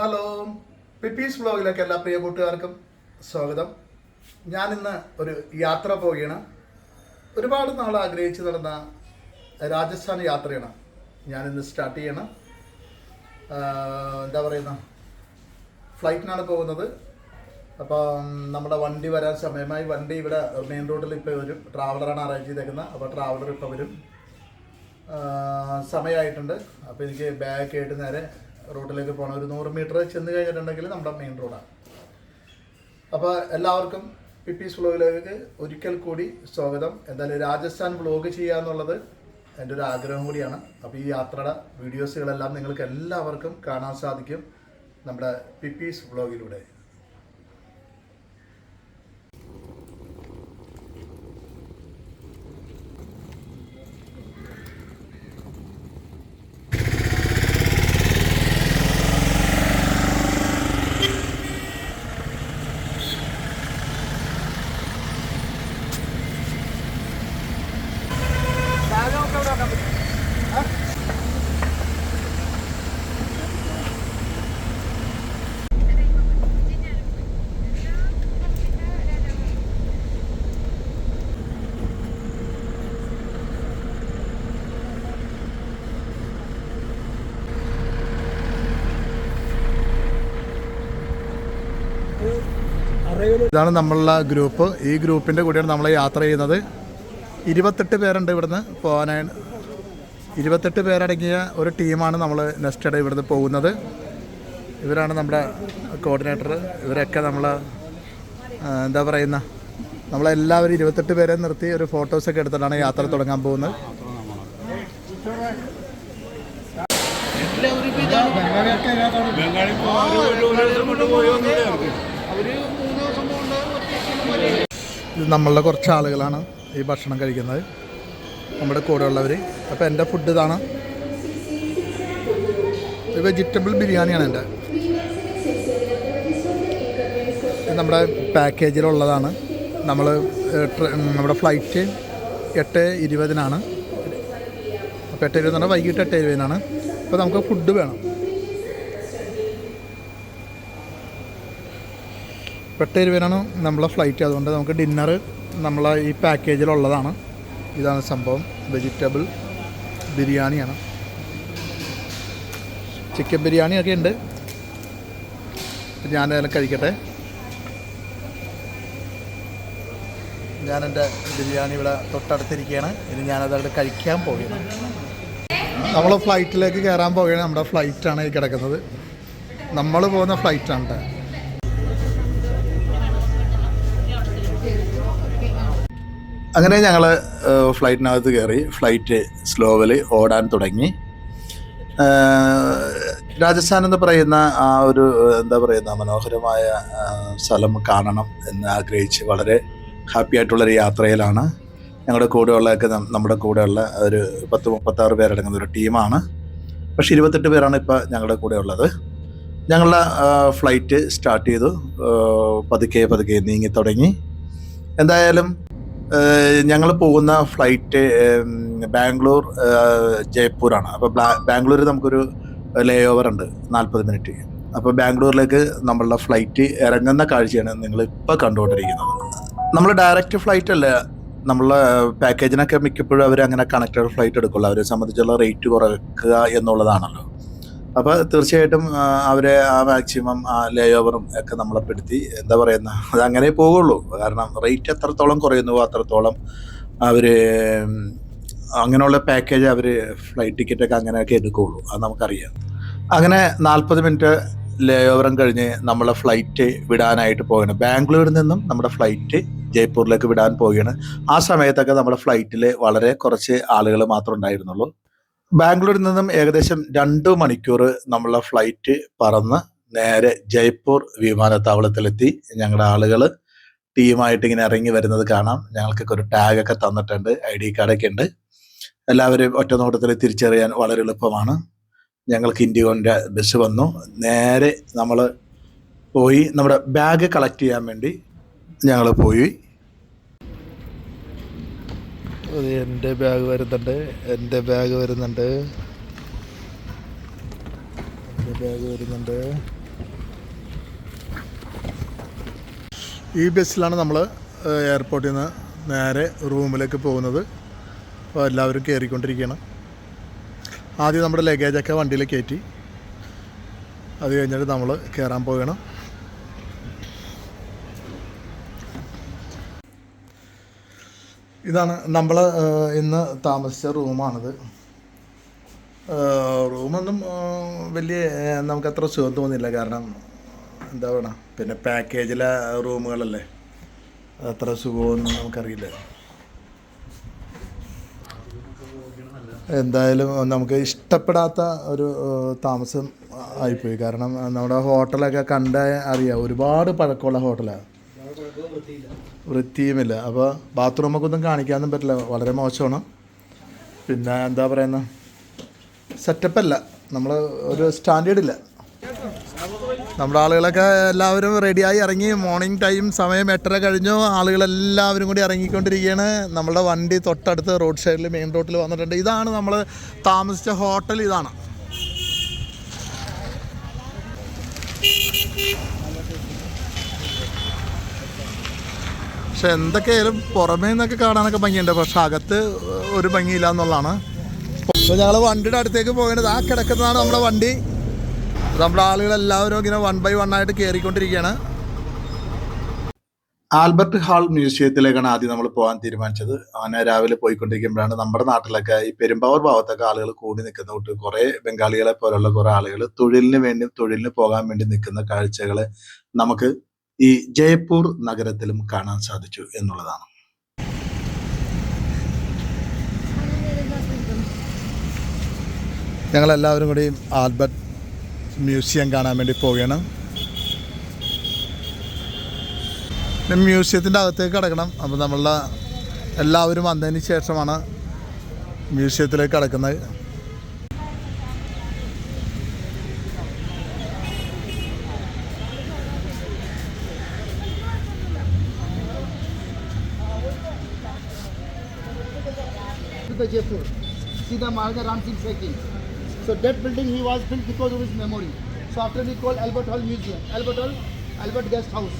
Hello പിപ്പീസ് വ്ളോഗിലേക്ക് എല്ലാ പ്രിയ കൂട്ടുകാർക്കും സ്വാഗതം. ഞാനിന്ന് ഒരു യാത്ര പോവുകയാണ്. ഒരുപാട് നാൾ ആഗ്രഹിച്ച് നടന്ന രാജസ്ഥാൻ യാത്രയാണ് ഞാനിന്ന് സ്റ്റാർട്ട് ചെയ്യണം. എന്താ പറയുന്ന ഫ്ലൈറ്റിനാണ് പോകുന്നത്. അപ്പം നമ്മുടെ വണ്ടി വരാൻ സമയമായി. വണ്ടി ഇവിടെ മെയിൻ റോഡിൽ ഇപ്പോൾ വരും. ട്രാവലറാണ് അറേഞ്ച് ചെയ്തേക്കുന്നത് അപ്പോൾ ട്രാവലർ ഇപ്പോൾ വരും. സമയമായിട്ടുണ്ട് അപ്പോൾ എനിക്ക് ബാഗ് ആയിട്ട് നേരെ റോഡിലേക്ക് പോകണം. ഒരു നൂറ് മീറ്റർ ചെന്ന് കഴിഞ്ഞിട്ടുണ്ടെങ്കിൽ നമ്മുടെ മെയിൻ റോഡാണ് അപ്പോൾ എല്ലാവർക്കും പിപ്പീസ് വ്ളോഗിലേക്ക് ഒരിക്കൽ കൂടി സ്വാഗതം. എന്തായാലും രാജസ്ഥാൻ വ്ളോഗ് ചെയ്യുക എന്നുള്ളത് എന്റെ ഒരു ആഗ്രഹം കൂടിയാണ്. അപ്പോൾ ഈ യാത്രയുടെ വീഡിയോസുകളെല്ലാം നിങ്ങൾക്ക് എല്ലാവർക്കും കാണാൻ സാധിക്കും നമ്മുടെ പിപ്പീസ് വ്ളോഗിലൂടെ ഇതാണ് നമ്മളുടെ ഗ്രൂപ്പ് ഈ ഗ്രൂപ്പിന്റെ കൂടെയാണ് നമ്മൾ യാത്ര ചെയ്യുന്നത് ഇരുപത്തെട്ട് പേരുണ്ട് ഇവിടുന്ന് പോകാനായി ഇരുപത്തെട്ട് പേരടങ്ങിയ ഒരു ടീമാണ് നമ്മൾ നെക്സ്റ്റ് ഡേ ഇവിടുന്ന് പോകുന്നത് ഇവരാണ് നമ്മുടെ കോർഡിനേറ്റർ ഇവരൊക്കെ നമ്മൾ എന്താ പറയുന്ന നമ്മളെല്ലാവരും ഇരുപത്തെട്ട് പേരെ നിർത്തി ഒരു ഫോട്ടോസൊക്കെ എടുത്തിട്ടാണ് യാത്ര തുടങ്ങാൻ പോകുന്നത് ഇത് നമ്മളുടെ കുറച്ച് ആളുകളാണ് ഈ ഭക്ഷണം കഴിക്കുന്നത്. നമ്മുടെ കൂടെ ഉള്ളവർ അപ്പോൾ എന്റെ ഫുഡ് ഇതാണ്. ഇത് വെജിറ്റബിൾ ബിരിയാണിയാണ് എന്റെ നമ്മുടെ പാക്കേജിലുള്ളതാണ് നമ്മൾ നമ്മുടെ ഫ്ലൈറ്റ് എട്ട് ഇരുപതിനാണ്. അപ്പോൾ എട്ട് ഇരുപതെന്ന് പറഞ്ഞാൽ വൈകിട്ട് എട്ട് ഇരുപതിനാണ്. അപ്പോൾ നമുക്ക് ഫുഡ് വേണം. എട്ട് ഇരുപതിനാണ് നമ്മളെ ഫ്ലൈറ്റ് അതുകൊണ്ട് നമുക്ക് ഡിന്നർ നമ്മളെ ഈ പാക്കേജിലുള്ളതാണ് ഇതാണ് സംഭവം. വെജിറ്റബിൾ ബിരിയാണിയാണ്. ചിക്കൻ ബിരിയാണിയൊക്കെ ഉണ്ട്. ഞാൻ അതെല്ലാം കഴിക്കട്ടെ. ഞാൻ ബിരിയാണി ഇവിടെ തൊട്ടടുത്തിരിക്കുകയാണ്. ഇനി ഞാനതവിടെ കഴിക്കാൻ പോവുകയാണ്. നമ്മൾ ഫ്ലൈറ്റിലേക്ക് കയറാൻ പോവുകയാണ്. നമ്മുടെ ഫ്ലൈറ്റാണ് ഈ കിടക്കുന്നത്. നമ്മൾ പോകുന്ന ഫ്ലൈറ്റാണ് അങ്ങനെ ഞങ്ങൾ ഫ്ലൈറ്റിനകത്ത് കയറി ഫ്ലൈറ്റ് സ്ലോവലി ഓടാൻ തുടങ്ങി. രാജസ്ഥാൻ എന്ന് പറയുന്ന ആ ഒരു എന്താ പറയുന്ന മനോഹരമായ സ്ഥലം കാണണം എന്ന് ആഗ്രഹിച്ച് വളരെ ഹാപ്പി ആയിട്ടുള്ളൊരു യാത്രയിലാണ്. ഞങ്ങളുടെ കൂടെയുള്ളതൊക്കെ നമ്മുടെ കൂടെയുള്ള ഒരു പത്ത് മുപ്പത്താറ് പേരടങ്ങുന്ന ഒരു ടീമാണ്. പക്ഷേ ഇരുപത്തെട്ട് പേരാണ് ഇപ്പോൾ ഞങ്ങളുടെ കൂടെ ഉള്ളത് ഞങ്ങളുടെ ഫ്ലൈറ്റ് സ്റ്റാർട്ട് ചെയ്തു പതുക്കെ പതുക്കെ നീങ്ങി തുടങ്ങി. എന്തായാലും ഞങ്ങൾ പോകുന്ന ഫ്ലൈറ്റ് ബാംഗ്ലൂർ ജയ്പൂരാണ്. അപ്പോൾ ബാംഗ്ലൂർ നമുക്കൊരു ലേ ഓവർ ഉണ്ട് നാൽപ്പത് മിനിറ്റ് അപ്പോൾ ബാംഗ്ലൂരിലേക്ക് നമ്മളുടെ ഫ്ലൈറ്റ് ഇറങ്ങുന്ന കാഴ്ചയാണ് നിങ്ങൾ ഇപ്പോൾ കണ്ടുകൊണ്ടിരിക്കുന്നത്. നമ്മൾ ഡയറക്റ്റ് ഫ്ലൈറ്റ് അല്ല നമ്മളെ പാക്കേജിനൊക്കെ മിക്കപ്പോഴും അവർ അങ്ങനെ കണക്റ്റഡ് ഫ്ലൈറ്റ് എടുക്കുള്ളൂ. അവരെ സംബന്ധിച്ചുള്ള റേറ്റ് കുറയ്ക്കുക എന്നുള്ളതാണല്ലോ. അപ്പോൾ തീർച്ചയായിട്ടും അവരെ ആ മാക്സിമം ആ ലേ ഓവറും ഒക്കെ നമ്മളെ പെടുത്തി എന്താ പറയുന്ന അത് അങ്ങനെ പോകുള്ളൂ കാരണം റേറ്റ് എത്രത്തോളം കുറയുന്നുവോ അത്രത്തോളം അവർ അങ്ങനെയുള്ള പാക്കേജ് അവർ ഫ്ലൈറ്റ് ടിക്കറ്റ് ഒക്കെ അങ്ങനെയൊക്കെ എടുക്കുകയുള്ളൂ അത് നമുക്കറിയാം. അങ്ങനെ നാൽപ്പത് മിനിറ്റ് ലേ ഓവറും കഴിഞ്ഞ് നമ്മളെ ഫ്ലൈറ്റ് വിടാനായിട്ട് പോവുകയാണ്. ബാംഗ്ലൂരിൽ നിന്നും നമ്മുടെ ഫ്ലൈറ്റ് ജയ്പൂരിലേക്ക് വിടാൻ പോവുകയാണ്. ആ സമയത്തൊക്കെ നമ്മുടെ ഫ്ലൈറ്റിൽ വളരെ കുറച്ച് ആളുകൾ മാത്രമേ ഉണ്ടായിരുന്നുള്ളൂ. ബാംഗ്ലൂരിൽ നിന്നും ഏകദേശം രണ്ട് മണിക്കൂർ നമ്മളെ ഫ്ലൈറ്റ് പറന്ന് നേരെ ജയ്പൂർ വിമാനത്താവളത്തിലെത്തി. ഞങ്ങളുടെ ആളുകൾ ടീമായിട്ട് ഇങ്ങനെ ഇറങ്ങി വരുന്നത് കാണാം. ഞങ്ങൾക്കൊക്കെ ഒരു ടാഗൊക്കെ തന്നിട്ടുണ്ട് ഐ ഡി കാർഡൊക്കെ ഉണ്ട്. എല്ലാവരും ഒറ്റ നോട്ടത്തിൽ തിരിച്ചറിയാൻ വളരെ എളുപ്പമാണ്. ഞങ്ങൾക്ക് ഇൻഡിഗോന്റെ ബസ് വന്നു. നേരെ നമ്മൾ പോയി. നമ്മുടെ ബാഗ് കളക്ട് ചെയ്യാൻ വേണ്ടി ഞങ്ങൾ പോയി. എന്റെ ബാഗ് വരുന്നുണ്ട് എന്റെ ബാഗ് വരുന്നുണ്ട്. എന്റെ ബാഗ് വരുന്നുണ്ട്. ഈ ബസ്സിലാണ് നമ്മൾ എയർപോർട്ടിൽ നിന്ന് നേരെ റൂമിലേക്ക് പോകുന്നത്. അപ്പോൾ എല്ലാവരും കയറിക്കൊണ്ടിരിക്കുകയാണ് ആദ്യം നമ്മുടെ ലഗേജൊക്കെ വണ്ടിയിൽ കയറ്റി അത് കഴിഞ്ഞിട്ട് നമ്മൾ കയറാൻ പോകണം ഇതാണ് നമ്മൾ ഇന്ന് താമസിച്ച റൂമാണിത്. റൂമൊന്നും വലിയ നമുക്കത്ര സുഖം തോന്നില്ല കാരണം എന്താ പറയുക പിന്നെ പാക്കേജിലെ റൂമുകളല്ലേ? അത്ര സുഖമൊന്നും നമുക്കറിയില്ല. എന്തായാലും നമുക്ക് ഇഷ്ടപ്പെടാത്ത ഒരു താമസം ആയിപ്പോയി. കാരണം നമ്മുടെ ഹോട്ടലൊക്കെ കണ്ട അറിയാം ഒരുപാട് പഴക്കമുള്ള ഹോട്ടലാണ് വൃത്തിയുമില്ല. അപ്പോൾ ബാത്റൂമൊക്കെ ഒന്നും പറ്റില്ല. വളരെ മോശമാണ്. പിന്നെ എന്താ പറയുന്ന? സെറ്റപ്പല്ല നമ്മൾ ഒരു സ്റ്റാൻഡേർഡ് ഇല്ല. നമ്മുടെ ആളുകളൊക്കെ എല്ലാവരും റെഡിയായി ഇറങ്ങി. മോർണിംഗ് ടൈം സമയം എട്ടര കഴിഞ്ഞു. ആളുകളെല്ലാവരും കൂടി ഇറങ്ങിക്കൊണ്ടിരിക്കുകയാണ്. നമ്മുടെ വണ്ടി തൊട്ടടുത്ത് റോഡ് സൈഡിൽ മെയിൻ റോഡിൽ വന്നിട്ടുണ്ട്. ഇതാണ് നമ്മൾ താമസിച്ച ഹോട്ടൽ ഇതാണ്. പക്ഷെ എന്തൊക്കെയായാലും പുറമേ നിന്നൊക്കെ കാണാനൊക്കെ ഭംഗിയുണ്ട്. പക്ഷെ അകത്ത് ഒരു ഭംഗിയില്ല എന്നുള്ളതാണ്. അപ്പോൾ ഞങ്ങൾ വണ്ടിയുടെ അടുത്തേക്ക് പോകേണ്ടത് ആ കിടക്കുന്നതാണ് നമ്മുടെ വണ്ടി. നമ്മുടെ ആളുകളെല്ലാവരും ഇങ്ങനെ വൺ ബൈ വൺ ആയിട്ട് കയറിക്കൊണ്ടിരിക്കുകയാണ് ആൽബർട്ട് ഹാൾ മ്യൂസിയത്തിലേക്കാണ് ആദ്യം നമ്മൾ പോകാൻ തീരുമാനിച്ചത്. അങ്ങനെ രാവിലെ പോയിക്കൊണ്ടിരിക്കുമ്പോഴാണ് നമ്മുടെ നാട്ടിലൊക്കെ ഈ പെരുമ്പാവൂർ ഭാഗത്തൊക്കെ ആളുകൾ കൂടി നിൽക്കുന്ന കൂട്ട് കുറേ ബംഗാളികളെ പോലുള്ള കുറേ ആളുകൾ തൊഴിലിന് വേണ്ടി തൊഴിലിന് പോകാൻ വേണ്ടി നിൽക്കുന്ന കാഴ്ചകളെ നമുക്ക് ഈ ജയ്പൂർ നഗരത്തിലും കാണാൻ സാധിച്ചു എന്നുള്ളതാണ്. ഞങ്ങളെല്ലാവരും കൂടി ആൽബർട്ട് മ്യൂസിയം കാണാൻ വേണ്ടി പോവുകയാണ്. മ്യൂസിയത്തിന്റെ അകത്തേക്ക് കിടക്കണം. അപ്പോൾ നമ്മളുടെ എല്ലാവരും വന്നതിന് ശേഷമാണ് മ്യൂസിയത്തിലേക്ക് കിടക്കുന്നത്. The Jaipur. See the Maharaja Ram Singh second. So that building he was built because of his memory. So after we call Albert Hall Museum, Albert Hall, Albert Guest House.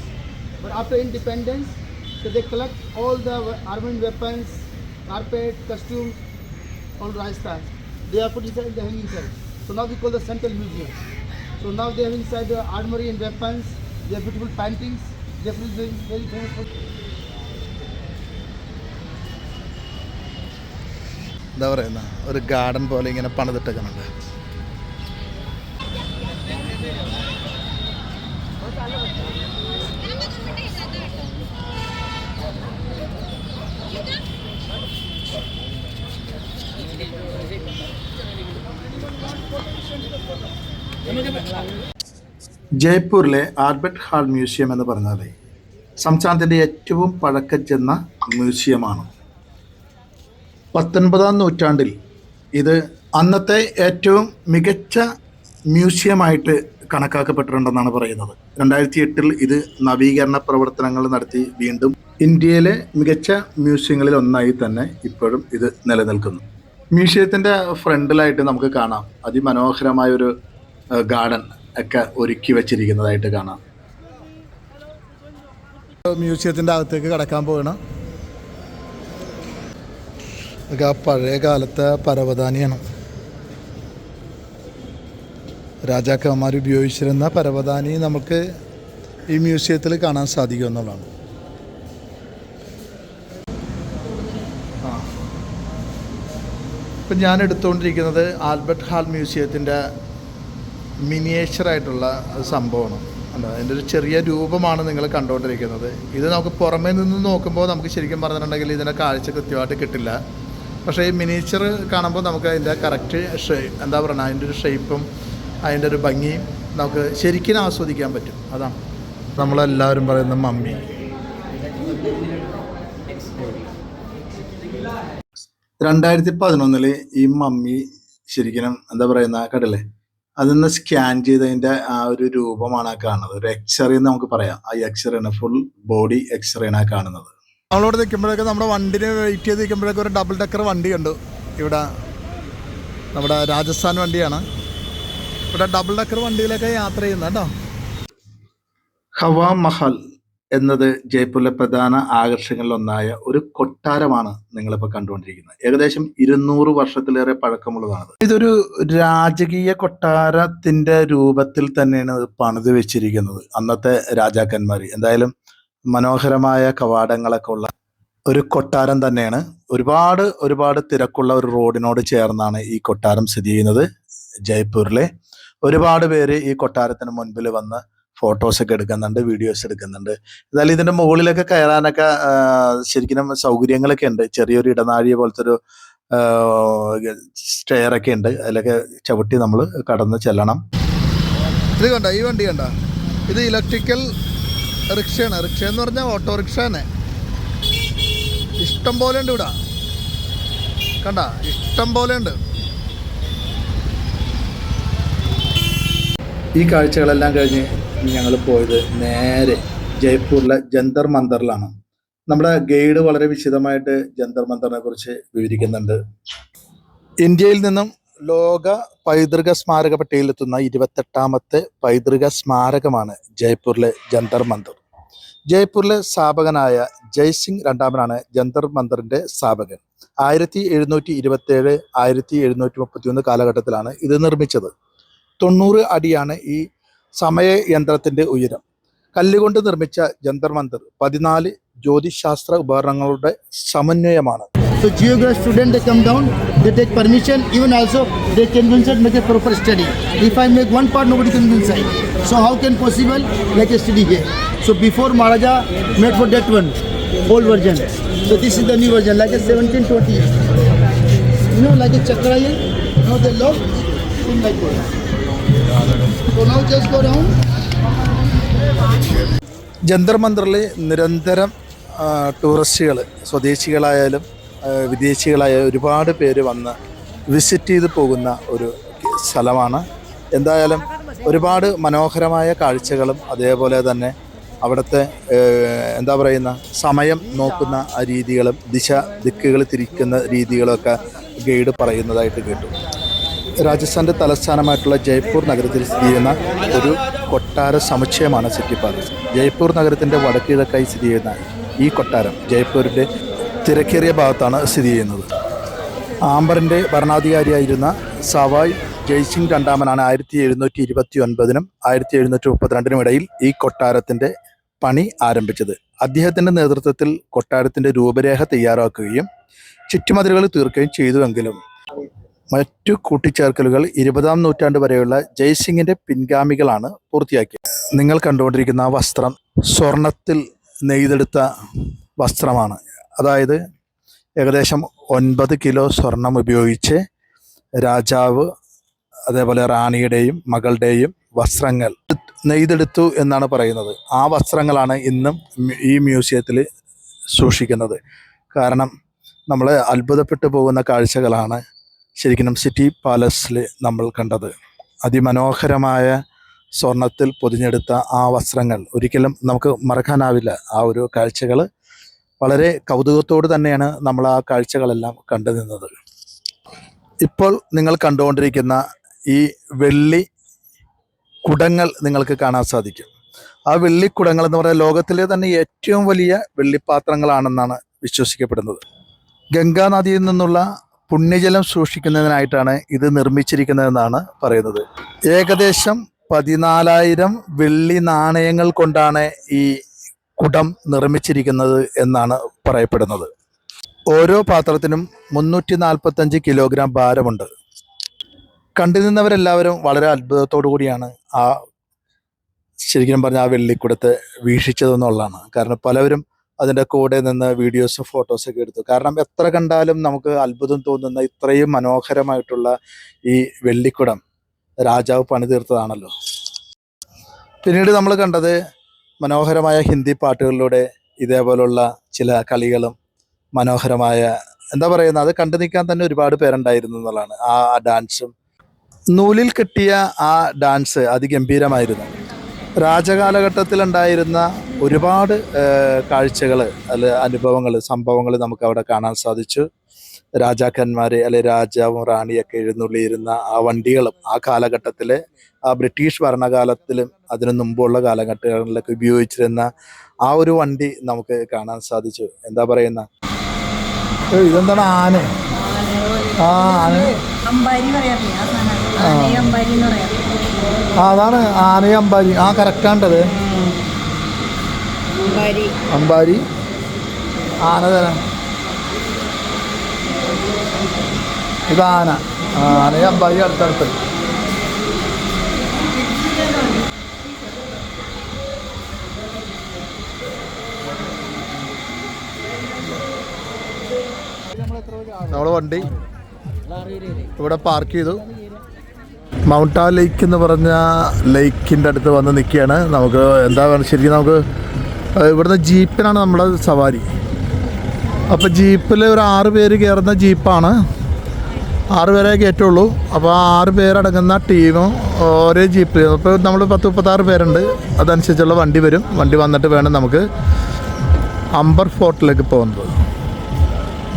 But after independence, so they collect all the armed weapons, carpet, costumes, all Rajasthan. They are put inside the hanging cell. So now we call the Central Museum. So now they have inside the armory and weapons. They have beautiful paintings. Is very, very famous എന്താ പറയുന്ന ഒരു garden പോലെ ഇങ്ങനെ പണിതിട്ടേക്കുന്നുണ്ട് ജയ്പൂരിലെ Albert hall museum എന്ന് പറഞ്ഞാൽ സംസ്ഥാനത്തിന്റെ ഏറ്റവും പഴക്കം ചെന്ന മ്യൂസിയമാണ്. പത്തൊൻപതാം നൂറ്റാണ്ടിൽ ഇത് അന്നത്തെ ഏറ്റവും മികച്ച മ്യൂസിയമായിട്ട് കണക്കാക്കപ്പെട്ടിട്ടുണ്ടെന്നാണ് പറയുന്നത്. രണ്ടായിരത്തി എട്ടിൽ ഇത് നവീകരണ പ്രവർത്തനങ്ങൾ നടത്തി വീണ്ടും ഇന്ത്യയിലെ മികച്ച മ്യൂസിയങ്ങളിൽ ഒന്നായി തന്നെ ഇപ്പോഴും ഇത് നിലനിൽക്കുന്നു. മ്യൂസിയത്തിന്റെ ഫ്രണ്ടിലായിട്ട് നമുക്ക് കാണാം. അതിമനോഹരമായ ഒരു ഗാർഡൻ ഒക്കെ ഒരുക്കി വെച്ചിരിക്കുന്നതായിട്ട് കാണാം. മ്യൂസിയത്തിന്റെ അകത്തേക്ക് കടക്കാൻ പോകണം ഇതൊക്കെ ആ പഴയ കാലത്തെ പരവതാനിയാണ്. രാജാക്കന്മാർ ഉപയോഗിച്ചിരുന്ന പരവതാനി നമുക്ക് ഈ മ്യൂസിയത്തിൽ കാണാൻ സാധിക്കും എന്നുള്ളതാണ്. ഇപ്പം ഞാൻ എടുത്തുകൊണ്ടിരിക്കുന്നത് ആൽബർട്ട് ഹാൾ മ്യൂസിയത്തിന്റെ മിനിയേച്ചറായിട്ടുള്ള സംഭവമാണ്. അല്ല അതിന്റെ ഒരു ചെറിയ രൂപമാണ് നിങ്ങൾ കണ്ടുകൊണ്ടിരിക്കുന്നത്. ഇത് നമുക്ക് പുറമേ നിന്ന് നോക്കുമ്പോൾ നമുക്ക് ശരിക്കും പറഞ്ഞിട്ടുണ്ടെങ്കിൽ ഇതിന്റെ കാഴ്ച കൃത്യമായിട്ട് കിട്ടില്ല. പക്ഷേ ഈ മിനിയേച്ചർ കാണുമ്പോൾ നമുക്ക് അതിന്റെ കറക്റ്റ് എന്താ പറയുക അതിന്റെ ഒരു ഷേപ്പും അതിന്റെ ഒരു ഭംഗിയും നമുക്ക് ശരിക്കും ആസ്വദിക്കാൻ പറ്റും. അതാണ്. നമ്മളെല്ലാവരും പറയുന്ന മമ്മി. രണ്ടായിരത്തി പതിനൊന്നിൽ ഈ മമ്മി ശരിക്കും എന്താ പറയുന്ന കടലേ അതിന്ന് സ്കാൻ ചെയ്തതിന്റെ ആ ഒരു രൂപമാണ് കാണുന്നത്. ഒരു എക്സ്റേ എന്ന് നമുക്ക് പറയാം. ആ എക്സ്റേ ആണ് ഫുൾ ബോഡി എക്സ്റേ ആണ് കാണുന്നത്. നമ്മളോട് നിൽക്കുമ്പോഴൊക്കെ നമ്മുടെ വണ്ടിന് വെയിറ്റ് ചെയ്ത് നിൽക്കുമ്പോഴൊക്കെ ഒരു ഡബിൾ ഡെക്കർ വണ്ടി ഉണ്ട് ഇവിടെ നമ്മുടെ രാജസ്ഥാൻ വണ്ടിയാണ്. ഇവിടെ ഡബിൾ ഡെക്കർ വണ്ടിയിലൊക്കെ യാത്ര ചെയ്യുന്ന കേട്ടോ. ഹവാ മഹൽ എന്നത് ജയ്പൂരിലെ പ്രധാന ആകർഷണങ്ങളിലൊന്നായ ഒരു കൊട്ടാരമാണ് നിങ്ങളിപ്പോൾ കണ്ടുകൊണ്ടിരിക്കുന്നത്. ഏകദേശം ഇരുന്നൂറ് വർഷത്തിലേറെ പഴക്കമുള്ളതാണ് ഇതൊരു രാജകീയ കൊട്ടാരത്തിന്റെ രൂപത്തിൽ തന്നെയാണ് പണിത് വെച്ചിരിക്കുന്നത്. അന്നത്തെ രാജാക്കന്മാർ എന്തായാലും മനോഹരമായ കവാടങ്ങളൊക്കെ ഉള്ള ഒരു കൊട്ടാരം തന്നെയാണ്. ഒരുപാട് ഒരുപാട് തിരക്കുള്ള ഒരു റോഡിനോട് ചേർന്നാണ് ഈ കൊട്ടാരം സ്ഥിതി ചെയ്യുന്നത് ജയ്പൂരിലെ. ഒരുപാട് പേര് ഈ കൊട്ടാരത്തിന് മുൻപിൽ വന്ന് ഫോട്ടോസ് ഒക്കെ എടുക്കുന്നുണ്ട് വീഡിയോസ് എടുക്കുന്നുണ്ട്. എന്നാലും ഇതിന്റെ മുകളിലൊക്കെ കയറാനൊക്കെ ശരിക്കും സൗകര്യങ്ങളൊക്കെ ഉണ്ട്. ചെറിയൊരു ഇടനാഴിയ പോലത്തെ ഒരു സ്റ്റെയർ ഒക്കെ ഉണ്ട്. അതിലൊക്കെ ചവിട്ടി നമ്മൾ കടന്ന് ചെല്ലണം. ഇത് കണ്ട? ഈ വണ്ടി കണ്ട? ഇത് ഇലക്ട്രിക്കൽ റിക്ഷയാണ്. റിക്ഷ എന്ന് പറഞ്ഞാൽ ഓട്ടോറിക്ഷ തന്നെ. ഇഷ്ടം പോലെ ഉണ്ട് ഇവിടെ. കണ്ട? ഇഷ്ടം പോലെ ഉണ്ട്. ഈ കാഴ്ചകളെല്ലാം കഴിഞ്ഞ് ഞങ്ങൾ പോയത് നേരെ ജയ്പൂരിലെ ജന്തർ മന്ദറിലാണ്. നമ്മുടെ ഗൈഡ് വളരെ വിശദമായിട്ട് ജന്തർ മന്ദറിനെ കുറിച്ച് വിവരിക്കുന്നുണ്ട്. ഇന്ത്യയിൽ നിന്നും ലോക പൈതൃക സ്മാരക പട്ടികയിലെത്തുന്ന ഇരുപത്തെട്ടാമത്തെ പൈതൃക സ്മാരകമാണ് ജയ്പൂരിലെ ജന്തർ മന്ദർ. ജയ്പൂരിലെ സ്ഥാപകനായ ജയ്സിംഗ് രണ്ടാമനാണ് ജന്തർ മന്ദറിന്റെ സ്ഥാപകൻ. ആയിരത്തി എഴുന്നൂറ്റി ഇരുപത്തി ഏഴ് ആയിരത്തി എഴുന്നൂറ്റി മുപ്പത്തി ഒന്ന് കാലഘട്ടത്തിലാണ് ഇത് നിർമ്മിച്ചത്. തൊണ്ണൂറ് അടിയാണ് ഈ സമയയന്ത്രത്തിന്റെ ഉയരം. കല്ലുകൊണ്ട് നിർമ്മിച്ച ജന്തർ മന്ദർ പതിനാല് ജ്യോതിശാസ്ത്ര ഉപകരണങ്ങളുടെ സമന്വയമാണ്. So geography student they come down, they take permission, even also they can go inside make a proper study. If I make one part, nobody can go inside. So how can possible like a study here? So before Maharaja made for that one, old version. So this is the new version, like a 1720. You know, like a chakra here. Now they lock, in like that. So now just go down. Jantar മന്ദിറിൽ നിരന്തരം ടൂറിസ്റ്റുകൾ സ്വദേശികളായാലും ആ, വിദേശികളായ ഒരുപാട് പേര് വന്ന് visit ചെയ്ത് പോകുന്ന ഒരു സ്ഥലമാണ്. എന്തായാലും ഒരുപാട് മനോഹരമായ കാഴ്ചകളും അതേപോലെ തന്നെ അവിടുത്തെ എന്താ പറയുന്ന സമയം നോക്കുന്ന രീതികളും ദിശ ദിക്കുകൾ തിരിക്കുന്ന രീതികളൊക്കെ ഗൈഡ് പറയുന്നതായിട്ട് കേട്ടു. രാജസ്ഥാന്റെ തലസ്ഥാനമായിട്ടുള്ള ജയ്പൂർ നഗരത്തിൽ സ്ഥിതി ചെയ്യുന്ന ഒരു കൊട്ടാര സമുച്ചയമാണ് സിറ്റി പാലസ്. ജയ്പൂർ നഗരത്തിന്റെ വടക്കിഴക്കായി സ്ഥിതി ചെയ്യുന്ന ഈ കൊട്ടാരം ജയ്പൂരിന്റെ തിരക്കേറിയ ഭാഗത്താണ് സ്ഥിതി ചെയ്യുന്നത്. ആംബറിന്റെ ഭരണാധികാരിയായിരുന്ന സവായ് ജയ്സിംഗ് രണ്ടാമനാണ് ആയിരത്തി എഴുന്നൂറ്റി ഇരുപത്തി ഒൻപതിനും ആയിരത്തി എഴുന്നൂറ്റി മുപ്പത്തിരണ്ടിനും ഇടയിൽ ഈ കൊട്ടാരത്തിന്റെ പണി ആരംഭിച്ചത്. അദ്ദേഹത്തിന്റെ നേതൃത്വത്തിൽ കൊട്ടാരത്തിന്റെ രൂപരേഖ തയ്യാറാക്കുകയും ചുറ്റുമതിലുകൾ തീർക്കുകയും ചെയ്തുവെങ്കിലും മറ്റു കൂട്ടിച്ചേർക്കലുകൾ ഇരുപതാം നൂറ്റാണ്ട് വരെയുള്ള ജയ്സിംഗിന്റെ പിൻഗാമികളാണ് പൂർത്തിയാക്കിയത്. നിങ്ങൾ കണ്ടുകൊണ്ടിരിക്കുന്ന വസ്ത്രം സ്വർണത്തിൽ നെയ്തെടുത്ത വസ്ത്രമാണ്. അതായത് ഏകദേശം ഒൻപത് കിലോ സ്വർണം ഉപയോഗിച്ച് രാജാവ് അതേപോലെ റാണിയുടെയും മകളുടെയും വസ്ത്രങ്ങൾ നെയ്തെടുത്തു എന്നാണ് പറയുന്നത്. ആ വസ്ത്രങ്ങളാണ് ഇന്നും ഈ മ്യൂസിയത്തിൽ സൂക്ഷിക്കുന്നത്. കാരണം നമ്മൾ അത്ഭുതപ്പെട്ടു പോകുന്ന കാഴ്ചകളാണ് ശരിക്കും സിറ്റി പാലസിൽ നമ്മൾ കണ്ടത്. അതിമനോഹരമായ സ്വർണത്തിൽ പൊതിഞ്ഞെടുത്ത ആ വസ്ത്രങ്ങൾ ഒരിക്കലും നമുക്ക് മറക്കാനാവില്ല. ആ ഒരു കാഴ്ചകൾ വളരെ കൗതുകത്തോട് തന്നെയാണ് നമ്മൾ ആ കാഴ്ചകളെല്ലാം കണ്ടു നിന്നത്. ഇപ്പോൾ നിങ്ങൾ കണ്ടുകൊണ്ടിരിക്കുന്ന ഈ വെള്ളി കുടങ്ങൾ നിങ്ങൾക്ക് കാണാൻ സാധിക്കും. ആ വെള്ളിക്കുടങ്ങൾ എന്ന് പറയുന്നത് ലോകത്തിലെ തന്നെ ഏറ്റവും വലിയ വെള്ളിപ്പാത്രങ്ങളാണെന്നാണ് വിശ്വസിക്കപ്പെടുന്നത്. ഗംഗാനദിയിൽ നിന്നുള്ള പുണ്യജലം സൂക്ഷിക്കുന്നതിനായിട്ടാണ് ഇത് നിർമ്മിച്ചിരിക്കുന്നതെന്നാണ് പറയുന്നത്. ഏകദേശം പതിനാലായിരം വെള്ളി നാണയങ്ങൾ കൊണ്ടാണ് ഈ കുടം നിർമ്മിച്ചിരിക്കുന്നത് എന്നാണ് പറയപ്പെടുന്നത്. ഓരോ പാത്രത്തിനും മുന്നൂറ്റി നാൽപ്പത്തഞ്ച് കിലോഗ്രാം ഭാരമുണ്ട്. കണ്ടു നിന്നവരെല്ലാവരും വളരെ അത്ഭുതത്തോടു കൂടിയാണ് ആ ശരിക്കും പറഞ്ഞാൽ ആ വെള്ളിക്കുടത്തെ വീക്ഷിച്ചതെന്നുള്ളതാണ്. കാരണം പലവരും അതിന്റെ കൂടെ നിന്ന് വീഡിയോസും ഫോട്ടോസൊക്കെ എടുത്തു. കാരണം എത്ര കണ്ടാലും നമുക്ക് അത്ഭുതം തോന്നുന്ന ഇത്രയും മനോഹരമായിട്ടുള്ള ഈ വെള്ളിക്കുടം രാജാവ് പണിതീർത്തതാണല്ലോ. പിന്നീട് നമ്മൾ കണ്ടത് മനോഹരമായ ഹിന്ദി പാട്ടുകളിലൂടെ ഇതേപോലുള്ള ചില കളികളും മനോഹരമായ എന്താ പറയുന്നത്? അത് കണ്ടു നിൽക്കാൻ തന്നെ ഒരുപാട് പേരുണ്ടായിരുന്നു എന്നുള്ളതാണ്. ആ ഡാൻസും. നൂലിൽ കിട്ടിയ ആ ഡാൻസ് അതിഗംഭീരമായിരുന്നു. രാജകാലഘട്ടത്തിലുണ്ടായിരുന്ന ഒരുപാട് കാഴ്ചകൾ അല്ലെ അനുഭവങ്ങൾ സംഭവങ്ങൾ നമുക്ക് അവിടെ കാണാൻ സാധിച്ചു. രാജാക്കന്മാരെ അല്ലെ രാജാവും റാണിയൊക്കെ എഴുന്നള്ളിയിരുന്ന ആ വണ്ടികളും ആ കാലഘട്ടത്തിലെ ആ ബ്രിട്ടീഷ് ഭരണകാലത്തിലും അതിനു മുമ്പുള്ള കാലഘട്ടങ്ങളിലൊക്കെ ഉപയോഗിച്ചിരുന്ന ആ ഒരു വണ്ടി നമുക്ക് കാണാൻ സാധിച്ചു. എന്താ പറയുന്ന? ഇതെന്താണ് ആന? ആ ആന. അതാണ് ആനയെ അമ്പാരി ആ കറക്റ്റാണ്ടത് അമ്പാരി അമ്പാരി ആന തരാം ഇത് ആന. ആനയെ അമ്പാരി അടുത്തടുത്ത്. നമ്മളെ വണ്ടി ഇവിടെ പാർക്ക് ചെയ്തു. മൗണ്ട് ആ ലേക്ക് എന്ന് പറഞ്ഞ ലേക്കിന്റെ അടുത്ത് വന്ന് നിൽക്കുകയാണ്. നമുക്ക് എന്താ പറയുക ശരിക്കും നമുക്ക് ഇവിടുന്ന് ജീപ്പിനാണ് നമ്മുടെ സവാരി. അപ്പോൾ ജീപ്പിൽ ഒരു ആറ് പേര് കയറുന്ന ജീപ്പാണ്. ആറ് പേരെ കയറ്റുള്ളൂ. അപ്പോൾ ആറ് പേരടങ്ങുന്ന ടീമും ഒരേ ജീപ്പ് അപ്പോൾ നമ്മൾ പത്ത് മുപ്പത്താറ് പേരുണ്ട്. അതനുസരിച്ചുള്ള വണ്ടി വരും. വണ്ടി വന്നിട്ട് വേണം നമുക്ക് അംബർ ഫോർട്ടിലേക്ക് പോകുന്നത്.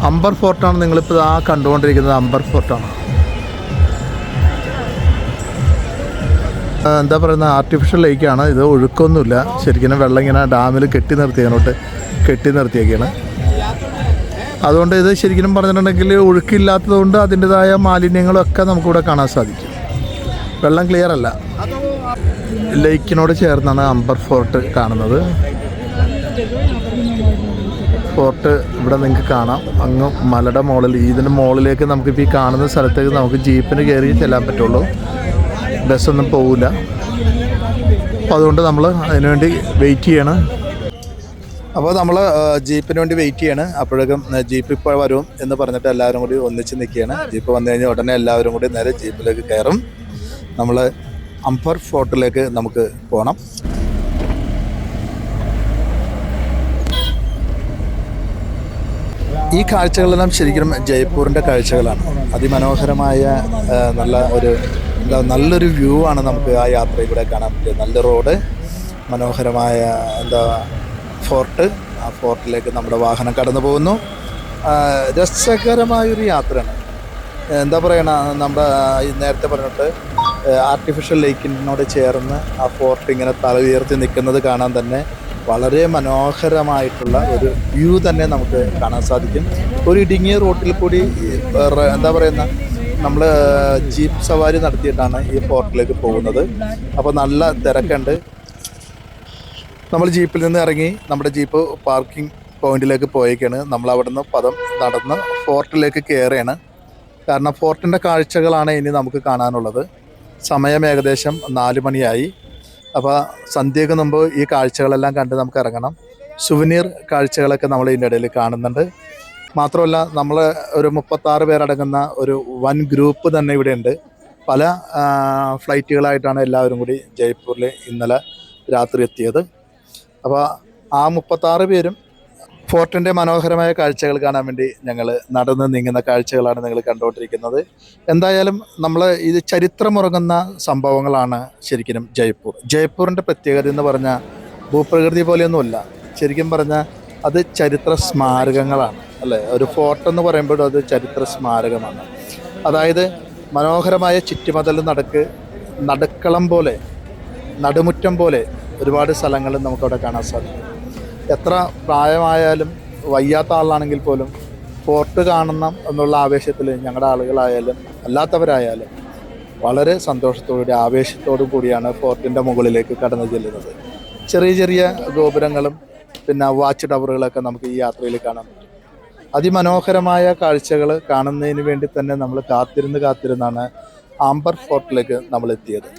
അംബർ ഫോർട്ടാണ് നിങ്ങളിപ്പോൾ ആ കണ്ടുകൊണ്ടിരിക്കുന്നത് അംബർ ഫോർട്ടാണ്. എന്താ പറയുന്ന ആർട്ടിഫിഷ്യൽ ലേക്കാണ് ഇത് ഒഴുക്കൊന്നുമില്ല. ശരിക്കും വെള്ളം ഇങ്ങനെ ഡാമിൽ കെട്ടി നിർത്തിയതിനോട്ട് കെട്ടി നിർത്തിയൊക്കെയാണ് അതുകൊണ്ട് ഇത് ശരിക്കും പറഞ്ഞിട്ടുണ്ടെങ്കിൽ ഒഴുക്കില്ലാത്തതുകൊണ്ട് അതിന്റെതായ മാലിന്യങ്ങളൊക്കെ നമുക്കിവിടെ കാണാൻ സാധിക്കും. വെള്ളം ക്ലിയർ അല്ല. ലേക്കിനോട് ചേർന്നാണ് അംബർ ഫോർട്ട് കാണുന്നത്. ഫോർട്ട് ഇവിടെ നിങ്ങൾക്ക് കാണാം. അങ്ങ് മലയുടെ മുകളിൽ ഇതിന്റെ മുകളിലേക്ക് നമുക്കിപ്പോൾ ഈ കാണുന്ന സ്ഥലത്തേക്ക് നമുക്ക് ജീപ്പിന് കയറി ചെല്ലാൻ പറ്റുള്ളൂ. ബസ്സൊന്നും പോവില്ല അപ്പോൾ അതുകൊണ്ട് നമ്മൾ അതിനുവേണ്ടി വെയിറ്റ് ചെയ്യണം. അപ്പോൾ നമ്മൾ ജീപ്പിന് വേണ്ടി വെയിറ്റ് ചെയ്യണം. അപ്പോഴേക്കും ജീപ്പ് ഇപ്പോൾ വരും എന്ന് പറഞ്ഞിട്ട് എല്ലാവരും കൂടി ഒന്നിച്ച് നിൽക്കുകയാണ്. ജീപ്പ് വന്നു കഴിഞ്ഞാൽ ഉടനെ എല്ലാവരും കൂടി നേരെ ജീപ്പിലേക്ക് കയറും. നമ്മൾ അംബർ ഫോർട്ടിലേക്ക് നമുക്ക് പോകണം ഈ കാഴ്ചകളെല്ലാം ശരിക്കും ജയ്പൂരിന്റെ കാഴ്ചകളാണ്. അതിമനോഹരമായ നല്ല ഒരു എന്താ നല്ലൊരു വ്യൂ ആണ് നമുക്ക് ആ യാത്രയിലൂടെ കാണാൻ പറ്റിയത്. നല്ല റോഡ് മനോഹരമായ എന്താ ഫോർട്ട് ആ ഫോർട്ടിലേക്ക് നമ്മുടെ വാഹനം കടന്നു പോകുന്നു. രസകരമായൊരു യാത്രയാണ്. എന്താ പറയണ നമ്മുടെ നേരത്തെ പറഞ്ഞിട്ട് ആർട്ടിഫിഷ്യൽ ലേക്കിനോട് ചേർന്ന് ആ ഫോർട്ട് ഇങ്ങനെ തല ഉയർത്തി നിൽക്കുന്നത് കാണാൻ തന്നെ വളരെ മനോഹരമായിട്ടുള്ള ഒരു വ്യൂ തന്നെ നമുക്ക് കാണാൻ സാധിക്കും. ഒരു ഇടുങ്ങിയ റോട്ടിൽ കൂടി എന്താ പറയുന്ന നമ്മൾ ജീപ്പ് സവാരി നടത്തിയിട്ടാണ് ഈ ഫോർട്ടിലേക്ക് പോകുന്നത്. അപ്പോൾ നല്ല തിരക്കുണ്ട്. നമ്മൾ ജീപ്പിൽ നിന്ന് ഇറങ്ങി നമ്മുടെ ജീപ്പ് പാർക്കിംഗ് പോയിന്റിലേക്ക് പോയേക്കാണ്. നമ്മൾ അവിടുന്ന് പദം നടന്ന് ഫോർട്ടിലേക്ക് കയറുകയാണ്. കാരണം ഫോർട്ടിന്റെ കാഴ്ചകളാണ് ഇനി നമുക്ക് കാണാനുള്ളത്. സമയം ഏകദേശം നാല് മണിയായി. അപ്പോൾ സന്ധ്യയ്ക്ക് മുമ്പ് ഈ കാഴ്ചകളെല്ലാം കണ്ട് നമുക്ക് ഇറങ്ങണം. സുവനീർ കാഴ്ചകളൊക്കെ നമ്മൾ ഇതിന്റെ ഇടയിൽ കാണുന്നുണ്ട്. മാത്രമല്ല നമ്മൾ ഒരു മുപ്പത്താറ് പേരടങ്ങുന്ന ഒരു വൻ ഗ്രൂപ്പ് തന്നെ ഇവിടെ ഉണ്ട് പല ഫ്ലൈറ്റുകളായിട്ടാണ് എല്ലാവരും കൂടി ജയ്പൂരിൽ ഇന്നലെ രാത്രി എത്തിയത്. അപ്പോൾ ആ മുപ്പത്താറ് പേരും ഫോർട്ടിന്റെ മനോഹരമായ കാഴ്ചകൾ കാണാൻ വേണ്ടി ഞങ്ങൾ നടന്ന് നീങ്ങുന്ന കാഴ്ചകളാണ് നിങ്ങൾ കണ്ടുകൊണ്ടിരിക്കുന്നത്. എന്തായാലും നമ്മൾ ഇത് ചരിത്രമുറങ്ങുന്ന സംഭവങ്ങളാണ് ശരിക്കും ജയ്പൂർ. ജയ്പൂരിന്റെ പ്രത്യേകത എന്ന് പറഞ്ഞാൽ ഭൂപ്രകൃതി പോലെയൊന്നുമല്ല. ശരിക്കും പറഞ്ഞാൽ അത് ചരിത്ര സ്മാരകങ്ങളാണ്. അല്ലേ? ഒരു ഫോർട്ട് എന്ന് പറയുമ്പോഴും അത് ചരിത്ര സ്മാരകമാണ്. അതായത് മനോഹരമായ ചുറ്റുമതൽ നടക്ക് നടുക്കളം പോലെ നടുമുറ്റം പോലെ ഒരുപാട് സ്ഥലങ്ങൾ നമുക്കവിടെ കാണാൻ സാധിക്കും. എത്ര പ്രായമായാലും വയ്യാത്ത ആളാണെങ്കിൽ പോലും ഫോർട്ട് കാണണം എന്നുള്ള ആവേശത്തിൽ ഞങ്ങളുടെ ആളുകളായാലും അല്ലാത്തവരായാലും വളരെ സന്തോഷത്തോടുകൂടി ആവേശത്തോടു കൂടിയാണ് ഫോർട്ടിന്റെ മുകളിലേക്ക് കടന്നു ചെല്ലുന്നത്. ചെറിയ ചെറിയ ഗോപുരങ്ങളും പിന്നെ വാച്ച് ടവറുകളൊക്കെ നമുക്ക് ഈ യാത്രയിൽ കാണാം. അതിമനോഹരമായ കാഴ്ചകൾ കാണുന്നതിന് വേണ്ടി തന്നെ നമ്മൾ കാത്തിരുന്ന് കാത്തിരുന്നാണ് ആംബർ ഫോർട്ടിലേക്ക് നമ്മൾ എത്തിയത്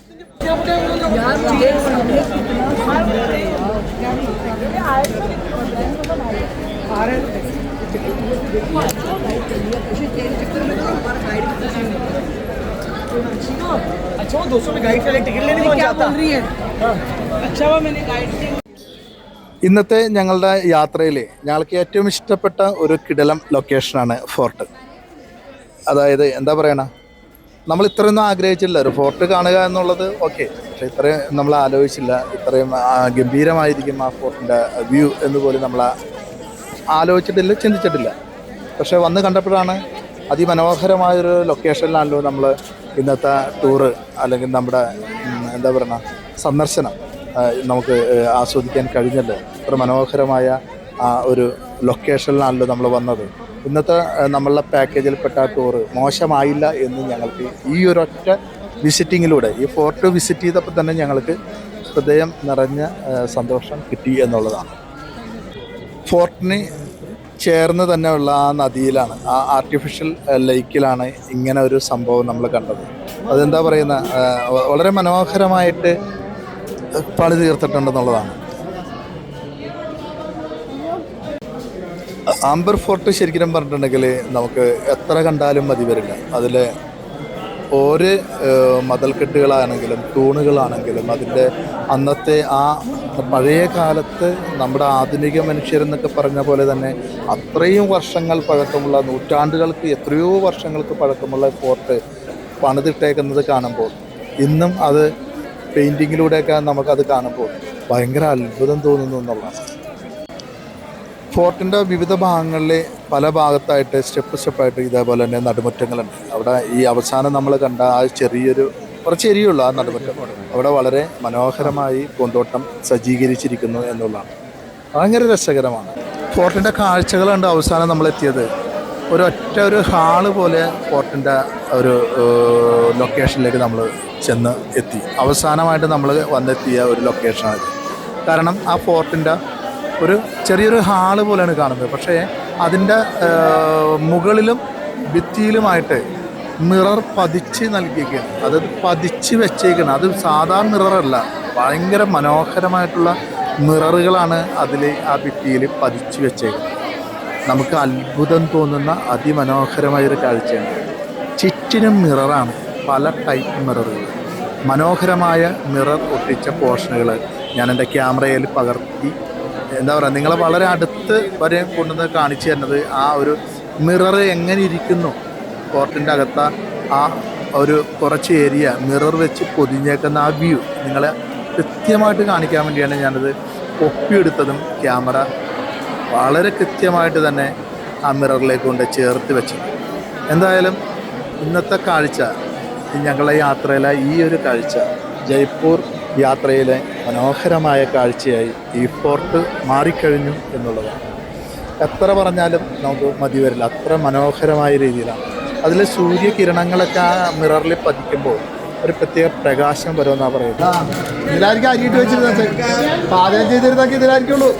अच्छा वो 200 में गाइड के लिए टिकट लेने कौन जाता अच्छा वो मैंने गाइड ഇന്നത്തെ ഞങ്ങളുടെ യാത്രയിൽ ഞങ്ങൾക്ക് ഏറ്റവും ഇഷ്ടപ്പെട്ട ഒരു കിടലം ലൊക്കേഷനാണ് ഫോർട്ട് അതായത് എന്താ പറയണ നമ്മൾ ഇത്രയൊന്നും ആഗ്രഹിച്ചില്ല. ഒരു ഫോർട്ട് കാണുക എന്നുള്ളത് ഓക്കെ പക്ഷെ ഇത്രയും നമ്മൾ ആലോചിച്ചില്ല. ഇത്രയും ഗംഭീരമായിരിക്കും ആ ഫോർട്ടിന്റെ വ്യൂ എന്ന് പോലും നമ്മൾ ആലോചിച്ചിട്ടില്ല ചിന്തിച്ചിട്ടില്ല. പക്ഷേ വന്ന് കണ്ടപ്പോഴാണ് അതിമനോഹരമായൊരു ലൊക്കേഷനിലാണല്ലോ നമ്മൾ ഇന്നത്തെ ടൂറ് അല്ലെങ്കിൽ നമ്മുടെ എന്താ പറയുക സന്ദർശനം നമുക്ക് ആസ്വദിക്കാൻ കഴിഞ്ഞല്ലോ. അത്ര മനോഹരമായ ആ ഒരു ലൊക്കേഷനിലാണല്ലോ നമ്മൾ വന്നത്. ഇന്നത്തെ നമ്മളുടെ പാക്കേജിൽപ്പെട്ട ടൂറ് മോശമായില്ല എന്ന് ഞങ്ങൾക്ക് ഈ ഒരൊറ്റ വിസിറ്റിങ്ങിലൂടെ ഈ ഫോർട്ട് വിസിറ്റ് ചെയ്തപ്പോൾ തന്നെ ഞങ്ങൾക്ക് ഹൃദയം നിറഞ്ഞ സന്തോഷം കിട്ടി എന്നുള്ളതാണ്. ഫോർട്ടിന് ചേർന്ന് തന്നെയുള്ള ആ നദിയിലാണ് ആ ആർട്ടിഫിഷ്യൽ ലേക്കിലാണ് ഇങ്ങനെ ഒരു സംഭവം നമ്മൾ കണ്ടത്. അതെന്താ പറയുന്ന വളരെ മനോഹരമായിട്ട് പണി തീർത്തിട്ടുണ്ടെന്നുള്ളതാണ് ആംബർ ഫോർട്ട് ശരിക്കും പറഞ്ഞിട്ടുണ്ടെങ്കിൽ നമുക്ക് എത്ര കണ്ടാലും മതി വരില്ല. അതിൽ ഓരോ മതൽക്കെട്ടുകളാണെങ്കിലും തൂണുകളാണെങ്കിലും അതിന്റെ അന്നത്തെ ആ പഴയ കാലത്ത് നമ്മുടെ ആധുനിക മനുഷ്യരെന്നൊക്കെ പറഞ്ഞ പോലെ തന്നെ അത്രയും വർഷങ്ങൾ പഴക്കമുള്ള നൂറ്റാണ്ടുകൾക്ക് എത്രയോ വർഷങ്ങൾക്ക് പഴക്കമുള്ള ഫോർട്ട് പണിതിട്ടേക്കുന്നത് കാണുമ്പോൾ ഇന്നും അത് പെയിന്റിങ്ങിലൂടെയൊക്കെ നമുക്കത് കാണുമ്പോൾ ഭയങ്കര അത്ഭുതം തോന്നുന്നു എന്നുള്ളതാണ്. ഫോർട്ടിന്റെ വിവിധ ഭാഗങ്ങളിൽ പല ഭാഗത്തായിട്ട് സ്റ്റെപ്പ് സ്റ്റെപ്പായിട്ട് ഇതേപോലെ തന്നെ നടുമുറ്റങ്ങളുണ്ട്. അവിടെ ഈ അവസാനം നമ്മൾ കണ്ട ആ ചെറിയൊരു കുറച്ച് ഏരിയയുള്ളൂ ആ നടുമുറ്റം അവിടെ വളരെ മനോഹരമായി പൂന്തോട്ടം സജ്ജീകരിച്ചിരിക്കുന്നു എന്നുള്ളതാണ്. ഭയങ്കര രസകരമാണ്. ഫോർട്ടിന്റെ കാഴ്ചകളുണ്ട് അവസാനം നമ്മൾ എത്തിയത്. ഒരൊറ്റ ഒരു ഹാൾ പോലെ ഫോർട്ടിന്റെ ഒരു ലൊക്കേഷനിലേക്ക് നമ്മൾ ചെന്ന് എത്തി. അവസാനമായിട്ട് നമ്മൾ വന്നെത്തിയ ഒരു ലൊക്കേഷനാണ് കാരണം ആ ഫോർട്ടിന്റെ ഒരു ചെറിയൊരു ഹാൾ പോലെയാണ് കാണുന്നത്. പക്ഷേ അതിന്റെ മുകളിലും ഭിത്തിയിലുമായിട്ട് മിറർ പതിച്ച് നൽകിയിരിക്കുകയാണ്. അത് പതിച്ച് വെച്ചേക്കണം. അത് സാധാ മിററല്ല. ഭയങ്കര മനോഹരമായിട്ടുള്ള മിററുകളാണ് അതിൽ ആ ഭിത്തിയിൽ പതിച്ച് വെച്ചേക്കുന്നത്. നമുക്ക് അത്ഭുതം തോന്നുന്ന അതിമനോഹരമായൊരു കാഴ്ചയാണ്. ചുറ്റിനും മിററാണ് പല ടൈപ്പ് മിററുകൾ. മനോഹരമായ മിറർ ഒട്ടിച്ച പോർഷനുകൾ ഞാൻ എന്റെ ക്യാമറയിൽ പകർത്തി എന്താ പറയുക നിങ്ങളെ വളരെ അടുത്ത് വരെ കൊണ്ടുവന്ന് കാണിച്ചു തരുന്നത് ആ ഒരു മിറർ എങ്ങനെ ഇരിക്കുന്നു? കോർട്ടിന്റെ അകത്ത ആ ഒരു കുറച്ച് ഏരിയ മിറർ വെച്ച് പൊതിഞ്ഞേക്കുന്ന ആ വ്യൂ നിങ്ങളെ കൃത്യമായിട്ട് കാണിക്കാൻ വേണ്ടിയാണ് ഞാനത് ഒപ്പിയെടുത്തതും ക്യാമറ വളരെ കൃത്യമായിട്ട് തന്നെ ആ മിററിലേക്ക് കൊണ്ട് ചേർത്ത് വെച്ചത്. എന്തായാലും ഇന്നത്തെ കാഴ്ച ഞങ്ങളുടെ യാത്രയിലെ ഈ ഒരു കാഴ്ച ജയ്പൂർ യാത്രയിലെ മനോഹരമായ കാഴ്ചയായി ഈ ഫോർട്ട് മാറിക്കഴിഞ്ഞു എന്നുള്ളതാണ്. എത്ര പറഞ്ഞാലും നമുക്ക് മതി വരില്ല. അത്ര മനോഹരമായ രീതിയിലാണ്. അതിൽ സൂര്യകിരണങ്ങളൊക്കെ ആ മിററിൽ പതിക്കുമ്പോൾ ഒരു പ്രത്യേക പ്രകാശം വരുമെന്നാണ് പറയുന്നത്. ഇതിലായിരിക്കും അരിയിട്ട് വെച്ചിരുന്നത്. പാചകം ചെയ്തിരുന്നൊക്കെ ഇതിലായിരിക്കുള്ളൂ.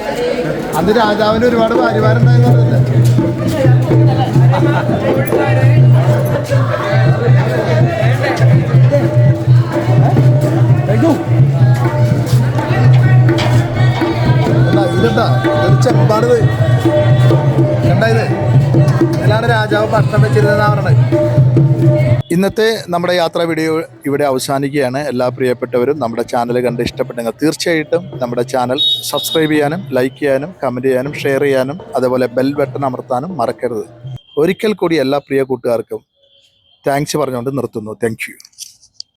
അന്ന് രാജാവിന് ഒരുപാട് ഭാര്യമാരുണ്ടായെന്ന് ഇതെന്താ? കണ്ടായത് ഇതിലാണ് രാജാവ് ഭക്ഷണം വെച്ചിരുന്നതെന്നാണ് പറഞ്ഞത് ഇന്നത്തെ നമ്മുടെ യാത്രാ വീഡിയോ ഇവിടെ അവസാനിക്കുകയാണ്. എല്ലാ പ്രിയപ്പെട്ടവരും നമ്മുടെ ചാനൽ കണ്ട് ഇഷ്ടപ്പെട്ടെങ്കിൽ തീർച്ചയായിട്ടും നമ്മുടെ ചാനൽ സബ്സ്ക്രൈബ് ചെയ്യാനും ലൈക്ക് ചെയ്യാനും കമന്റ് ചെയ്യാനും ഷെയർ ചെയ്യാനും അതേപോലെ ബെൽ ബട്ടൺ അമർത്താനും മറക്കരുത്. ഒരിക്കൽ കൂടി എല്ലാ പ്രിയ കൂട്ടുകാർക്കും താങ്ക്സ് പറഞ്ഞുകൊണ്ട് നിർത്തുന്നു. താങ്ക്